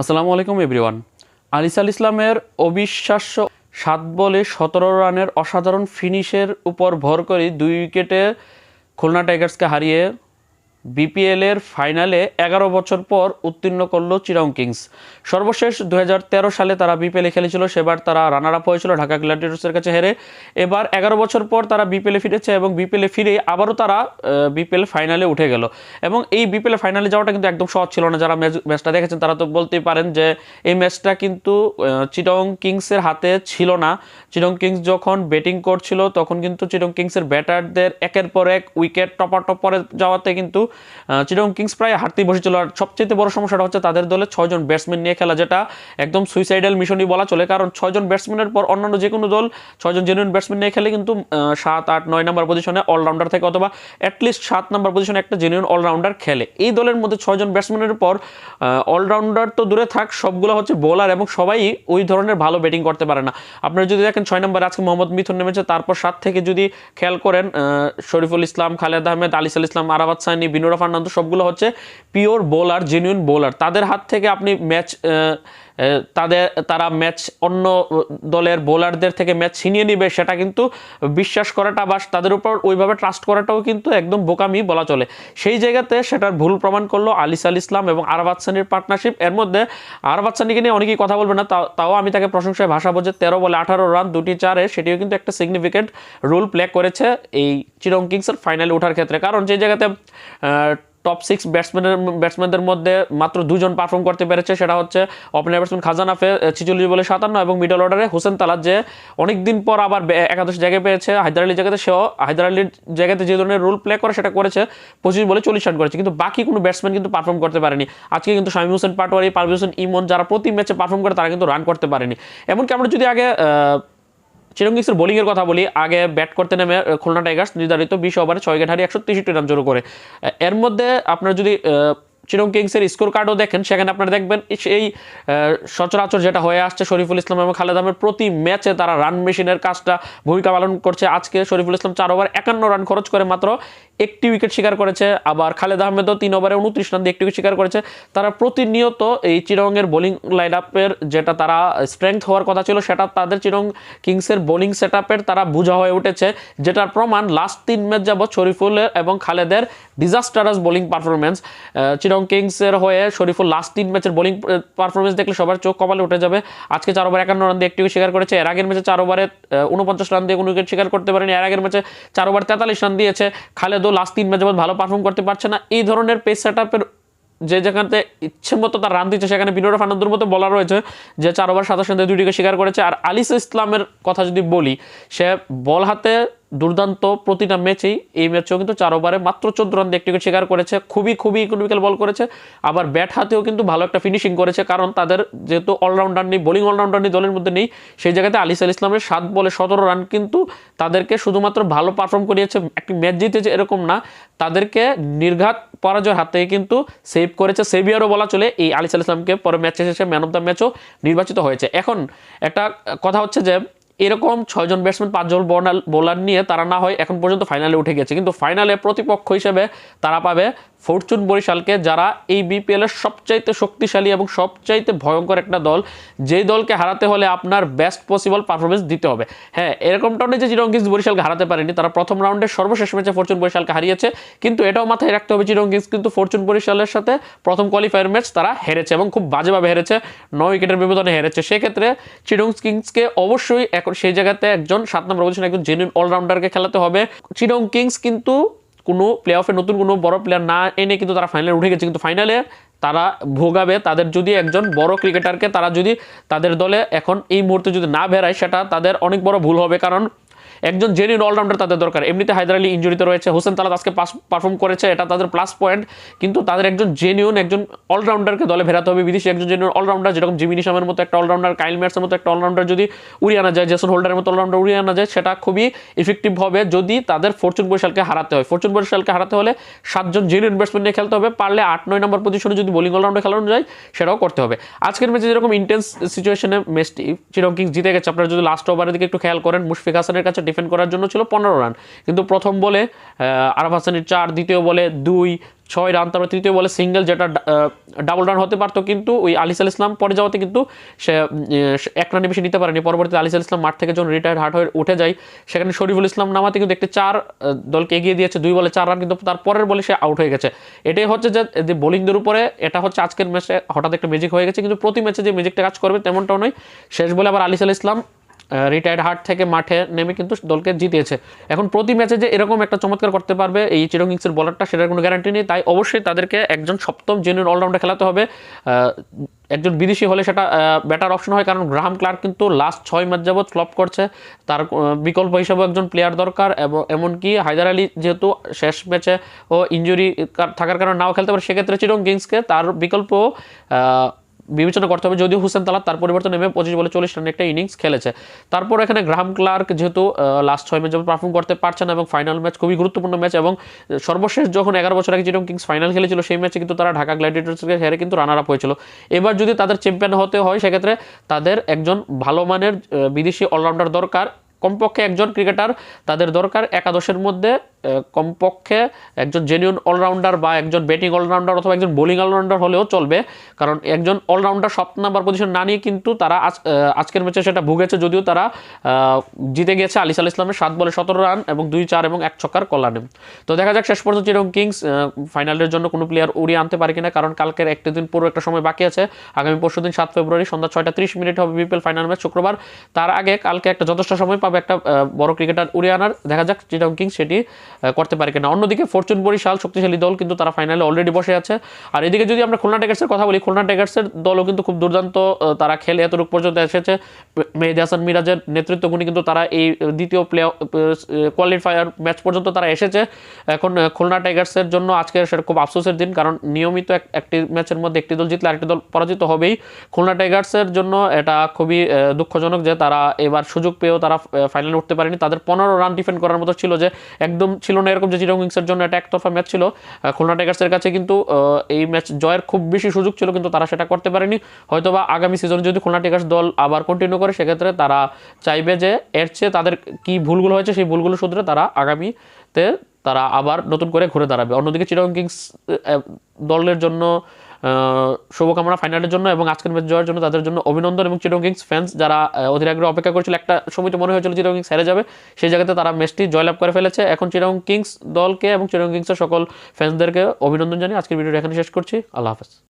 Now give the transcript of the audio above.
আসসালামু আলাইকুম, এভরিওয়ান। আলিস আল ইসলামের অবিশ্বাস্য সাত বলে সতেরো রানের অসাধারণ ফিনিশের উপর ভর করে দুই উইকেটে খুলনা টাইগার্সকে হারিয়ে বিপিএলের ফাইনালে এগারো বছর পর উত্তীর্ণ করল চিরং কিংস। সর্বশেষ দু হাজার তেরো সালে তারা বিপিএলে খেলেছিল, সেবার তারা রানার আপ হয়েছিল ঢাকা গ্ল্যাডিয়েটর্সের কাছে হেরে। এবার এগারো বছর পর তারা বিপিএলে ফিরেছে এবং বিপিএলে ফিরে আবারও তারা বিপিএল ফাইনালে উঠে গেল। এবং এই বিপিএল ফাইনালে যাওয়াটা কিন্তু একদম সহজ ছিল না। যারা ম্যাচ- ম্যাচটা দেখেছেন তারা তো বলতেই পারেন যে এই ম্যাচটা কিন্তু চিরং কিংসের হাতে ছিল না। চিরং কিংস যখন ব্যাটিং করছিল তখন কিন্তু চিটং কিংসের ব্যাটারদের একের পর এক উইকেট টপার টপ পরে যাওয়াতে কিন্তু চিটং কিংস প্রায় হারতেই বসেছিল। আর সবচেয়ে বড় সমস্যাটা হচ্ছে তাদের দলে ছয়জন ব্যাটসম্যান নিয়ে খেলা, যেটা একদম সুইসাইডাল মিশনই বলা চলে। কারণ ছয়জন ব্যাটসম্যানের পর অন্যান্য যে কোনো দল ছয়জন জেনুইন ব্যাটসম্যান নিয়ে খেলে কিন্তু সাত, আট, নয় নম্বর পজিশনে অলরাউন্ডার থেকে অথবা অ্যাটলিস্ট সাত নম্বর পজিশনে একটা জেনুইন অলরাউন্ডার খেলে। এই দলের মধ্যে ছয়জন ব্যাটসম্যানের পর অলরাউন্ডার তো দূরে থাক, সবগুলো হচ্ছে বোলার এবং সবাই ওই ধরনের ভালো ব্যাটিং করতে পারে না। আপনারা যদি দেখেন ছয় নম্বর আজকে মোহাম্মদ মিথুন নেমেছে, তারপর সাত থেকে যদি খেয়াল করেন শরীফুল ইসলাম, খালেদ আহমেদ, আলিসাল ইসলাম আরাবাদ সাইনি বিনুরা ফার্নান্দো সবগুলো হচ্ছে পিওর বোলার জেনুইন বোলার তাদের হাত থেকে আপনি ম্যাচ তাদের, তারা ম্যাচ অন্য দলের বোলারদের থেকে ম্যাচ ছিনিয়ে নিবে, সেটা কিন্তু বিশ্বাস করাটা বা তাদের উপর ওইভাবে ট্রাস্ট করাটাও কিন্তু একদম বোকামি বলা চলে। সেই জায়গাতে সেটার ভুল প্রমাণ করল আলিস আল ইসলাম এবং আরবাদ সানির পার্টনারশিপ এর মধ্যে আরবাদ সানিকে নিয়ে অনেকেই কথা বলবে না, তাও- আমি তাকে প্রশংসায় ভাষা বোঝে, তেরো বলে আঠারো রান, দুটি চারে, সেটিও কিন্তু একটা সিগনিফিকেন্ট রোল প্লে করেছে এই চিরং কিংসের ফাইনালে ওঠার ক্ষেত্রে। কারণ যে জায়গাতে টপ সিক্স ব্যাটসম্যানের ব্যাটসম্যানদের মধ্যে মাত্র দুজন পারফর্ম করতে পেরেছে। সেটা হচ্ছে ওপেনার ব্যাটসম্যান খাজানাফে ছিচল্লিশ বলে সাতান্ন এবং মিডল অর্ডারে হোসেন তালাত যে অনেক দিন পর আবার একাদশ জায়গায় পেয়েছে। হায়দার আলীর জায়গাতে সেও, হায়দার আলীর জায়গাতে যে ধরনের রোল প্লে করে সেটা করেছে, পঁচিশ বলে চল্লিশ রান করেছে। কিন্তু বাকি কোনো ব্যাটসম্যান কিন্তু পারফর্ম করতে পারেনি। আজকে কিন্তু শামীম হোসেন পাটোয়ারি পারভেজ হোসেন ইমন যারা প্রতি ম্যাচে পারফর্ম করে তারা কিন্তু রান করতে পারেনি। এমনকি আমরা যদি আগে আহ, চিরঙ্গিসের বোলিংয়ের কথা বলি আগে ব্যাট করতে নেমে খুলনা টাইগার্স নির্ধারিত বিশ ওভারে ছয় গেট হারিয়ে একশো তেষট্টি রান জোর করে। এর মধ্যে আপনার যদি চিরং কিংসের স্কোর কার্ডও দেখেন, সেখানে আপনারা দেখবেন এই সচরাচর যেটা হয়ে আসছে শরীফুল ইসলাম এবং খালেদ আহমেদ, প্রতি ম্যাচে তারা রান মেশিনের কাজটা ভূমিকা পালন করছে। আজকে শরীফুল ইসলাম চার ওভার একান্ন রান খরচ করে মাত্র একটি উইকেট শিকার করেছে। আবার খালেদ আহমেদও তিন ওভারে উনত্রিশ রান দিয়ে একটি উইকেট শিকার করেছে। তারা প্রতিনিয়ত এই চিরংয়ের বোলিং লাইন আপের যেটা তারা স্ট্রেংথ হওয়ার কথা ছিল, সেটা তাদের চিরং কিংসের বোলিং সেট তারা বোঝা হয়ে উঠেছে। যেটার প্রমাণ লাস্ট তিন ম্যাচ যাবৎ শরীফুলের এবং খালেদের ডিজাস্টারাস বোলিং পারফরমেন্স চিরং কিংসের হয়ে শরীফুল লাস্ট তিন ম্যাচের বোলিং পারফরমেন্স দেখলে সবার চোখ কপালে উঠে যাবে। আজকে চার ওভার একান্ন রান দিয়ে একটি শিকার করেছে। এর আগের ম্যাচে চার ওভারে উনপঞ্চাশ রান দিয়ে কোনো উইকেট শিকার করতে পারেনি। এর আগের ম্যাচে চার ওভার তেতাল্লিশ রান দিয়েছে। খালেদও লাস্ট তিন ম্যাচে ভালো পারফর্ম করতে পারছে না। এই ধরনের পেস সেট আপের যে যেখানে ইচ্ছে মতো তার রান দিচ্ছে, সেখানে বিনোদ ফার্নান্দোর মতো বলা রয়েছে, যে চার ওভার সাতাশ রান দিয়ে দুইটিকে শিকার করেছে। আর আলিস ইসলামের কথা যদি বলি, সে বল হাতে দুর্দান্ত প্রতিটা ম্যাচেই এই ম্যাচেও কিন্তু চার ওভারে মাত্র চোদ্দ রান দিয়ে একটি শিকার করেছে, খুবই খুবই ইকোনমিক্যাল বল করেছে, আবার ব্যাট হাতেও কিন্তু ভালো একটা ফিনিশিং করেছে, কারণ তাদের যেহেতু অলরাউন্ডার নেই বোলিং অলরাউন্ডার নেই, দলের মধ্যে নেই, সেই জায়গাতে আলিস আল ইসলামের সাত বলে সতেরো রান কিন্তু তাদেরকে শুধুমাত্র ভালো পারফর্ম করিয়েছে, একটি ম্যাচ জিতেছে এরকম না, তাদেরকে নির্ঘাত পরাজয়ের হাত কিন্তু সেভ করেছে, সেভিয়ারও বলা চলে, এই আলিস আল ইসলামকে পরে ম্যাচে শেষে ম্যান অফ দ্য ম্যাচও নির্বাচিত হয়েছে। এখন একটা কথা হচ্ছে যে এরকম ছয়জন ব্যাটসম্যান পাঁচজন বোলার নিয়ে তারা না হয় এখন পর্যন্ত ফাইনালে উঠে গেছে। কিন্তু ফাইনালে প্রতিপক্ষ হিসেবে তারা পাবে ফরচুন বরিশালকে, যারা এই বিপিএল এর সবচাইতে শক্তিশালী এবং সবচাইতে ভয়ঙ্কর একটা দল, যেই দলকে হারাতে হলে আপনার বেস্ট পসিবল পারফরমেন্স দিতে হবে। হ্যাঁ এরকমটা নয় যে চিরঙ্গিস বরিশালকে হারাতে পারেনি, তারা প্রথম রাউন্ডে সর্বশেষ ম্যাচে ফরচুন বরিশালকে হারিয়েছে, কিন্তু এটাও মাথায় রাখতে হবে চিরঙ্গিস কিন্তু ফরচুন বরিশালের সাথে প্রথম কোয়ালিফায়ার ম্যাচ তারা হেরেছে এবং খুব বাজেভাবে হেরেছে, নয় উইকেটের ব্যবধানে হেরেছে। সেক্ষেত্রে চিরং কিংসকে অবশ্যই এখন সেই জায়গাতে একজন সাত নম্বর পজিশনে একজন জেনুইন অলরাউন্ডারকে খেলাতে হবে। চিরং কিংস কিন্তু কোনো প্লে অফে নতুন কোনো বড় প্লেয়ার না এনে কিন্তু তারা ফাইনালে উঠে গেছে। কিন্তু ফাইনালে তারা ভোগাবে। তাদের যদি একজন বড় ক্রিকেটারকে তারা যদি তাদের দলে এখন এই মুহূর্তে যদি না বেরায় সেটা তাদের অনেক বড় ভুল হবে। কারণ একজন জেনুইন অলরাউন্ডার তাদের দরকার। এমনিতে হায়দার আলী ইঞ্জুরিতে রয়েছে, হোসেন তালাত আজকে পারফর্ম করেছে, এটা তাদের প্লাস পয়েন্ট কিন্তু তাদের একজন জেনুইন একজন অলরাউন্ডারকে দলে ফেরাতে হবে। বিদেশি একজন জেনুইন অলরাউন্ডার যেরকম জিমি নিশামের মতো একটা অলরাউন্ডার কাইল ম্যাটসের মতো একটা অলরাউন্ডার যদি উড়িয়ে আনা যায়, জেসন হোল্ডারের মতো অলরাউন্ডার উড়িয়ে আনা যায়, সেটা খুবই ইফেক্টিভ হবে যদি তাদের ফরচুন বরিশালকে হারাতে হয়। ফরচুন বরিশালকে হারাতে হলে সাতজন জেনুইন ব্যাটসম্যান নিয়ে খেলতে হবে, পারলে আট, নয় নম্বর পজিশনে যদি বোলিং অলরাউন্ডে খেলানো যায়, সেটাও করতে হবে। আজকের ম্যাচে যেরকম ইন্টেন্স সিচুয়েশনে ম্যাচটি চিরং কিংস জিতে গেছে। আপনারা যদি লাস্ট ওভারের দিকে একটু খেয়াল করেন, মুশফিক হাসানের কাছে ডিফেন্ড করার জন্য ছিল পনেরো রান। কিন্তু প্রথম বলে আরফ হাসানের চার, দ্বিতীয় বলে দুই, ছয় রান, তারপর তৃতীয় বলে সিঙ্গেল, যেটা ডাবল রান হতে পারতো কিন্তু ওই আলিসাল ইসলাম পরে যাওয়াতে কিন্তু সে এক রানে বেশি নিতে পারেনি। পরবর্তীতে আলিসাল ইসলাম মাঠ থেকে যখন রিটায়ার্ড হার্ট হয়ে উঠে যায়, সেখানে শরীফুল ইসলাম নামাতে কিন্তু একটি চার দলকে এগিয়ে দিয়েছে। দুই বলে চার রান কিন্তু তার পরের বলে সে আউট হয়ে গেছে। এটাই হচ্ছে যে বোলিংদের উপরে এটা হচ্ছে আজকের ম্যাচে হঠাৎ একটা ম্যাজিক হয়ে গেছে। কিন্তু প্রতি ম্যাচে যে ম্যাজিকটা কাজ করবে তেমনটাও নয়। শেষ বলে আবার আলিসাল ইসলাম রিটায়ার্ড হার্ট থেকে মাঠে নেমে কিন্তু দলকে জিতিয়েছে। এখন প্রতি ম্যাচে যে এরকম একটা চমৎকার করতে পারবে এই চিরং কিংসের বলারটা সেটার কোনো গ্যারান্টি নেই। তাই অবশ্যই তাদেরকে একজন সপ্তম জেনুইন অলরাউন্ডার খেলাতে হবে। একজন বিদেশি হলে সেটা বেটার অপশন হয়। কারণ গ্রাহাম ক্লার্ক কিন্তু লাস্ট ছয় ম্যাচ যাবৎ ফ্লপ করছে। তার বিকল্প হিসেবে একজন প্লেয়ার দরকার। এবং এমনকি হায়দার আলী যেহেতু শেষ ম্যাচে ও ইঞ্জুরি থাকার কারণে নাও খেলতে পারে, সেক্ষেত্রে চিরং কিংসকে তার বিকল্প বিবেচনা করতে হবে, যদিও হুসেন তালাত তার পরিবর্তন নেমে পঁচিশ বলে চল্লিশ রানের একটা ইনিংস খেলেছে। তারপর এখানে গ্রাহাম ক্লার্ক যেহেতু লাস্ট ছয় ম্যাচ পারফর্ম করতে পারছে না এবং ফাইনাল ম্যাচ খুবই গুরুত্বপূর্ণ ম্যাচ এবং সর্বশেষ যখন এগারো বছর আগে যেরকম কিংস ফাইনাল খেলেছিল, সেই ম্যাচে কিন্তু তারা ঢাকা গ্ল্যাডিয়েটার্সকে হেরে কিন্তু রানার আপ হয়েছিল। এবার যদি তাদের চ্যাম্পিয়ন হতে হয়, সেক্ষেত্রে তাদের একজন ভালো মানের বিদেশি অলরাউন্ডার দরকার। কমপক্ষে একজন ক্রিকেটার তাদের দরকার একাদশের মধ্যে কমপক্ষে একজন জেনুইন অলরাউন্ডার বা একজন ব্যাটিং অলরাউন্ডার অথবা একজন বোলিং অলরাউন্ডার হলেও চলবে। কারণ একজন অলরাউন্ডার সপ্ত নাম্বার পজিশন না নিয়ে কিন্তু তারা আজ আজকের ম্যাচে সেটা ভুগেছে যদিও তারা জিতে গেছে আলিস আল ইসলামের সাত বলে সতেরো রান এবং দুই চার এবং এক ছক্কার কল্যাণে। তো দেখা যাক শেষ পর্যন্ত যেরকম কিংস ফাইনালের জন্য কোনো প্লেয়ার উড়িয়ে আনতে পারে কিনা, কারণ কালকের একটি দিন পুরো একটা সময় বাকি আছে। আগামী পরশু দিন সাত ফেব্রুয়ারি সন্ধ্যা ছয়টা ত্রিশ মিনিট হবে বিপিএল ফাইনাল ম্যাচ শুক্রবার। তার আগে কালকে একটা যথেষ্ট সময় পাবে একটা বড় ক্রিকেটার উড়ে আনার। দেখা যাক চিটাং কিংস সেটি করতে পারে কিনা। অন্যদিকে ফরচুন বরিশাল, শক্তিশালী দল কিন্তু তারা ফাইনালে অলরেডি বসে আছে। আর এদিকে যদি আমরা খুলনা টাইগার্সের কথা বলি, খুলনা টাইগার্সের দলও কিন্তু খুব দুর্দান্ত তারা খেলে এতটুকু পর্যন্ত এসেছে। মেহেদি হাসান মিরাজের নেতৃত্বগুণী কিন্তু তারা এই দ্বিতীয় প্লে কোয়ালিফায়ার ম্যাচ পর্যন্ত তারা এসেছে। এখন খুলনা টাইগার্সের জন্য আজকে সেটা খুব আফসোসের দিন, কারণ নিয়মিত এক- একটি ম্যাচের মধ্যে একটি দল জিতলে আরেকটি দল পরাজিত হবেই। খুলনা টাইগার্সের জন্য এটা খুবই দুঃখজনক যে তারা এবার সুযোগ পেয়েও তারা ফাইনালে উঠতে পারেনি। তাদের পনেরো রান ডিফেন্ড করার মতো ছিল যে, একদম ছিল না এরকম যে চিরং কিংসের জন্য একটা একতরফা ম্যাচ ছিল। খুলনা টাইগার্সের কাছে কিন্তু এই ম্যাচ জয়ের খুব বেশি সুযোগ ছিল, কিন্তু তারা সেটা করতে পারেনি। হয়তোবা আগামী সিজনে যদি খুলনা টাইগার্স দল আবার কন্টিনিউ করে, সেক্ষেত্রে তারা চাইবে যে, এর চেয়ে তাদের কি ভুলগুলো হয়েছে, সেই ভুলগুলো শুধরে তারা আগামীতে তারা আবার নতুন করে ঘুরে দাঁড়াবে। অন্যদিকে চিরং কিংস দলের জন্য শুভকামনা ফাইনালের জন্য এবং আজকের ম্যাচ জয়ের জন্য তাদের জন্য অভিনন্দন এবং চিটং কিংস ফ্যান্স যারা অধীর আগ্রহ অপেক্ষা করছিল, একটা সময় তো মনে হয়েছিল চিটং কিংস হেরে যাবে, সেই জায়গাতে তারা ম্যাচটি জয়লাভ করে ফেলেছে। এখন চিটং কিংস দলকে এবং চিরং কিংসের সকল ফ্যান্সদেরকে অভিনন্দন জানিয়ে আজকের ভিডিওটা এখানে শেষ করছি। আল্লাহ হাফেজ।